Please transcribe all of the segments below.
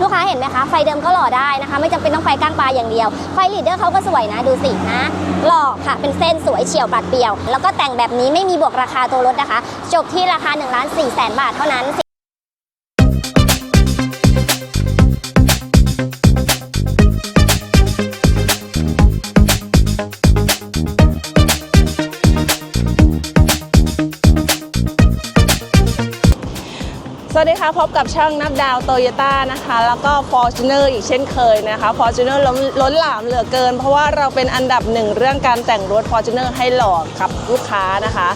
ลูกค้าเห็นไหมคะ ไฟเดิมก็หล่อได้นะคะ ไม่จำเป็นต้องไฟก้างปลาอย่างเดียว ไฟลีดเดอร์เขาก็สวยนะดูสินะหล่อค่ะ เป็นเส้นสวยเฉียวปัดเปรียว แล้วก็แต่งแบบนี้ไม่มีบวกราคาตัวรถนะคะ จบที่ราคา1ล้านสี่แสนบาทเท่านั้น วัสดีค่ะพบกับช่างนับดาวโตโยต้านะคะ แล้วก็ f o r t u n e r อีกเช่นเคยนะคะ f o r t u n e r ล้นล้นหลามเหลือเกิน เพราะว่าเราเป็นอันดับหนึ่งเรื่องการแต่งรถ f o r t u n e r ให้หล่อกับลูกค้านะคะ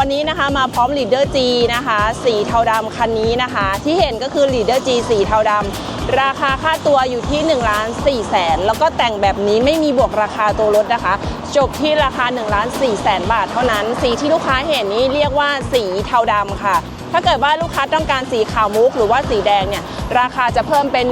วันนี้นะคะมาพร้อม Leader G นะคะสีเทาดำคันนี้นะคะ ที่เห็นก็คือ Leader G สีเทาดำราคาค่าตัวอยู่ที่1ล้าน4แสนแล้วก็แต่งแบบนี้ไม่มีบวกราคาตัวรถนะคะ จบที่ราคา1ล้าน4แสนบาทเท่านั้น สีที่ลูกค้าเห็นนี้เรียกว่าสีเทาดำค่ะ ถ้าเกิดว่าลูกค้าต้องการสีขาวมุกหรือว่าสีแดงเนี่ยราคาจะเพิ่มเป็น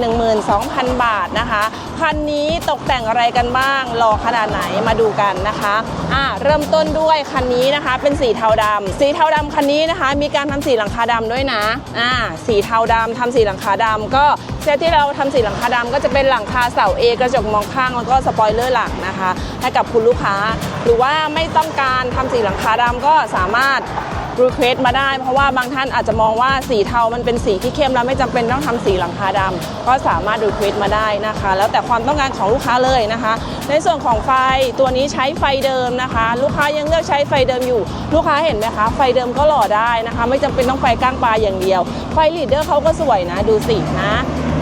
12,000 บาทนะคะคันนี้ตกแต่งอะไรกันบ้างรอขนาดไหนมาดูกันนะคะอ่าเริ่มต้นด้วยคันนี้นะคะ เป็นสีเทาดำสีเทาดำคันนี้นะคะ มีการทำสีหลังคาดำด้วยนะอ่าสีเทาดำทำสีหลังคาดำก็เซตที่เราทำสีหลังคาดำก็จะเป็นหลังคาเสาเอกระจกมองข้างแล้วก็สปอยเลอร์หลังนะคะ ให้กับคุณลูกค้า หรือว่าไม่ต้องการทำสีหลังคาดำก็สามารถ รีเควสมาได้ เพราะว่าบางท่านอาจจะมองว่าสีเทามันเป็นสีที่เข้มแล้วไม่จำเป็นต้องทำสีหลังคาดำก็สามารถรีเควสมาได้นะคะ แล้วแต่ความต้องการของลูกค้าเลยนะคะ ในส่วนของไฟตัวนี้ใช้ไฟเดิมนะคะ ลูกค้ายังเลือกใช้ไฟเดิมอยู่ ลูกค้าเห็นไหมคะไฟเดิมก็หล่อได้นะคะ ไม่จำเป็นต้องไฟก้างปลาอย่างเดียว ไฟลีดเดอร์เขาก็สวยนะดูสินะ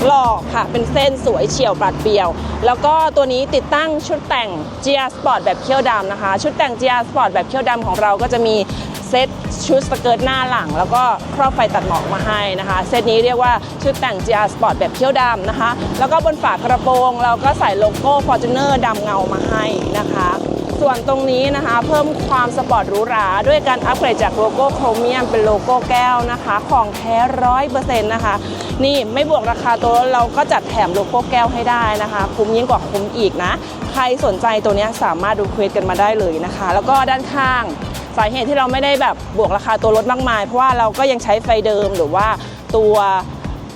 หล่อค่ะ เป็นเส้นสวยเฉียวปราดเปรียว แล้วก็ตัวนี้ติดตั้งชุดแต่ง GR Sport แบบเขี้ยวดำนะคะ ชุดแต่ง GR Sport แบบเขี้ยวดำของเราก็จะมีเซตชุดสเกิร์ตหน้าหลัง แล้วก็ครอบไฟตัดหมอกมาให้นะคะ เซตนี้เรียกว่าชุดแต่ง GR Sport แบบเขี้ยวดำนะคะ แล้วก็บนฝากระโปรงเราก็ใส่โลโก้ Fortuner ดำเงามาให้นะคะ ส่วนตรงนี้นะคะ เพิ่มความสปอร์ตหรูหรา ด้วยการอัปเกรดจากโลโก้โครเมียมเป็นโลโก้แก้วนะคะ ของแท้ร้อยเปอร์เซ็นต์นะคะ นี่ไม่บวกราคาตัวเราก็จัดแถมโลโก้แก้วให้ได้นะคะ คุ้มยิ่งกว่าคุ้มอีกนะ ใครสนใจตัวนี้สามารถดูเควสกันมาได้เลยนะคะ แล้วก็ด้านข้างสาเหตุที่เราไม่ได้แบบบวกราคาตัวรถมากมาย เพราะว่าเราก็ยังใช้ไฟเดิมหรือว่าตัว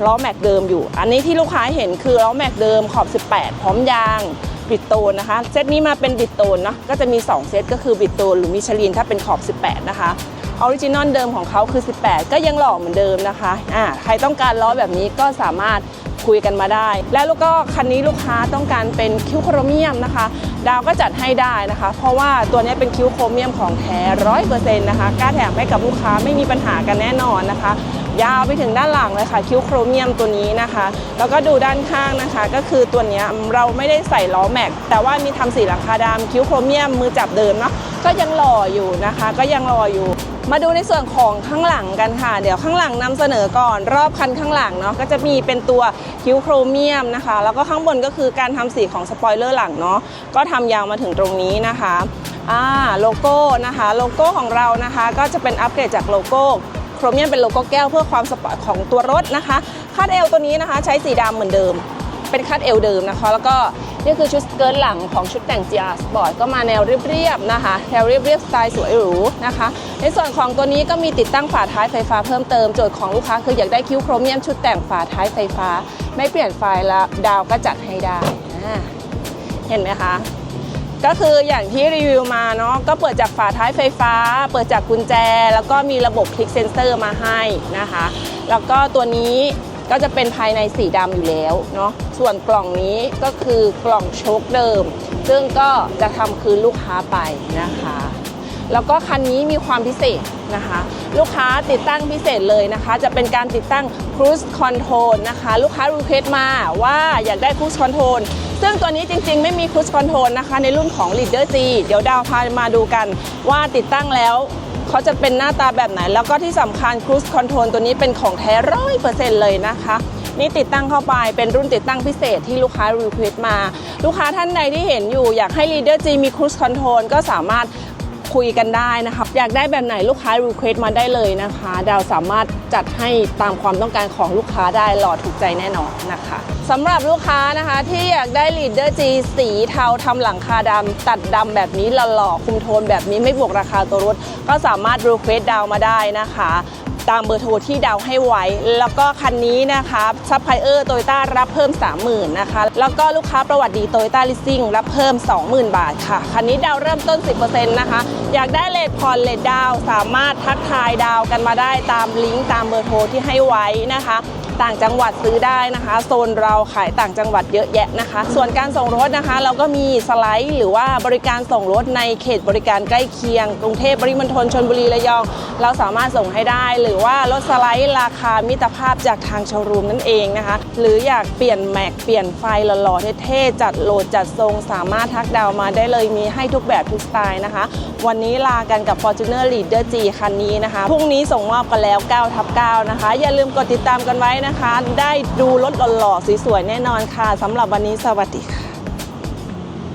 ล้อแม็กเดิมอยู่ อันนี้ที่ลูกค้าเห็นคือล้อแม็กเดิมขอบ 18 พร้อมยางบิดโตนนะคะ เซตนี้มาเป็นบิดโตนเนาะก็จะมี 2 เซตก็คือบิดโตนหรือมิชลินถ้าเป็นขอบ 18 นะคะออริจินอลเดิมของเขาคือ 18 ก็ยังหล่อเหมือนเดิมนะคะอ่าใครต้องการล้อแบบนี้ก็สามารถ คุยกันมาได้ แล้วลูกก็คันนี้ลูกค้าต้องการเป็นคิ้วโครเมียมนะคะ ดาวก็จัดให้ได้นะคะ เพราะว่าตัวนี้เป็นคิ้วโครเมียมของแท้ร้อยเปอร์เซ็นต์นะคะกล้าแถมให้กับลูกค้าไม่มีปัญหากันแน่นอนนะคะ ยาวไปถึงด้านหลังเลยค่ะ คิ้วโครเมียมตัวนี้นะคะ แล้วก็ดูด้านข้างนะคะ ก็คือตัวนี้เราไม่ได้ใส่ล้อแม็ก แต่ว่ามีทำสีหลังคาดำคิ้วโครเมียมมือจับเดิมเนาะก็ยังหล่ออยู่นะคะ ก็ยังหล่ออยู่ มาดูในส่วนของข้างหลังกันค่ะ เดี๋ยวข้างหลังนำเสนอก่อนรอบคันข้างหลังเนาะก็จะมีเป็นตัวคิ้วโครเมียมนะคะ แล้วก็ข้างบนก็คือการทำสีของสปอยเลอร์หลังเนาะก็ทำยาวมาถึงตรงนี้นะคะอ่าโลโก้นะคะโลโก้ของเรานะคะ ก็จะเป็นอัปเกรดจากโลโก้โครเมียมเป็นโลโก้แก้วเพื่อความสปอร์ตของตัวรถนะคะคาดเอวตัวนี้นะคะ ใช้สีดำเหมือนเดิม เป็นคาดเอวเดิมนะคะ แล้วก็นี่คือชุดสเกิร์ตหลังของชุดแต่ง GR Sport ก็มาแนวเรียบๆนะคะแนวเรียบๆสไตล์สวยหรูนะคะ ในส่วนของตัวนี้ก็มีติดตั้งฝาท้ายไฟฟ้าเพิ่มเติมโจทย์ของลูกค้าคืออยากได้คิ้วโครเมียมชุดแต่งฝาท้ายไฟฟ้า ไม่เปลี่ยนไฟแล้วดาวก็จัดให้ได้เห็นไหมคะก็คืออย่างที่รีวิวมาเนาะก็เปิดจากฝาท้ายไฟฟ้า เปิดจากกุญแจ แล้วก็มีระบบคลิกเซนเซอร์มาให้นะคะ แล้วก็ตัวนี้ ก็จะเป็นภายในสีดำอยู่แล้วเนาะส่วนกล่องนี้ก็คือกล่องโชคเดิม ซึ่งก็จะทำคืนลูกค้าไปนะคะ แล้วก็คันนี้มีความพิเศษนะคะ ลูกค้าติดตั้งพิเศษเลยนะคะ จะเป็นการติดตั้ง Cruise Control นะคะ ลูกค้ารีเควสมาว่าอยากได้ Cruise Control ซึ่งตัวนี้จริงๆ ไม่มี Cruise Control นะคะ ในรุ่นของ Leader G เดี๋ยวดาวพามาดูกันว่าติดตั้งแล้ว เขาจะเป็นหน้าตาแบบไหน แล้วก็ที่สำคัญ Cruise Control ตัวนี้เป็นของแท้ร้อยเปอร์เซ็นต์เลยนะคะนี่ติดตั้งเข้าไปเป็นรุ่นติดตั้งพิเศษที่ลูกค้ารีเควสมา ลูกค้าท่านใดที่เห็นอยู่อยากให้ Leader G มี Cruise Control ก็สามารถ คุยกันได้นะคะอยากได้แบบไหนลูกค้ารีเควสมาได้เลยนะคะ ดาวสามารถจัดให้ตามความต้องการของลูกค้าได้หล่อถูกใจแน่นอนนะคะสำหรับลูกค้านะคะที่อยากได้ลีดเดอร์จีสีเทาทำหลังคาดำตัดดำแบบนี้หล่อๆคุมโทนแบบนี้ไม่บวกราคาตัวรถ ก็สามารถรีเควสดาวมาได้นะคะ ตามเบอร์โทรที่ดาวให้ไว้ แล้วก็คันนี้นะคะซัพพลายเออร์โตโยต้ารับเพิ่ม 30,000นะคะ แล้วก็ลูกค้าประวัติดีโตโยต้าลิสซิ่งรับเพิ่ม 20,000 บาทค่ะ คันนี้ดาวเริ่มต้น 10%นะคะ อยากได้เลทพรเลทดาวสามารถทักทายดาวกันมาได้ตามลิงก์ตามเบอร์โทรที่ให้ไว้นะคะ ต่างจังหวัดซื้อได้นะคะ โซนเราขายต่างจังหวัดเยอะแยะนะคะ ส่วนการส่งรถนะคะ เราก็มีสไลด์หรือว่าบริการส่งรถในเขตบริการใกล้เคียง กรุงเทพปริมณฑลชนบุรีระยอง เราสามารถส่งให้ได้ หรือว่ารถสไลด์ราคามิตรภาพจากทางโชว์รูมนั่นเองนะคะ หรืออยากเปลี่ยนแม็กเปลี่ยนไฟหล่อๆเท่ๆจัดโหลดจัดทรง สามารถทักดาวมาได้เลยมีให้ทุกแบบทุกสไตล์นะคะ วันนี้ลากันกับ Fortuner Leader G คันนี้นะคะพรุ่งนี้ส่งมอบกันแล้ว9ทับ9นะคะ อย่าลืมกดติดตามกันไว้นะนะคะ ได้ดูรถหล่อๆสวยๆแน่นอนค่ะสำหรับวันนี้สวัสดีค่ะ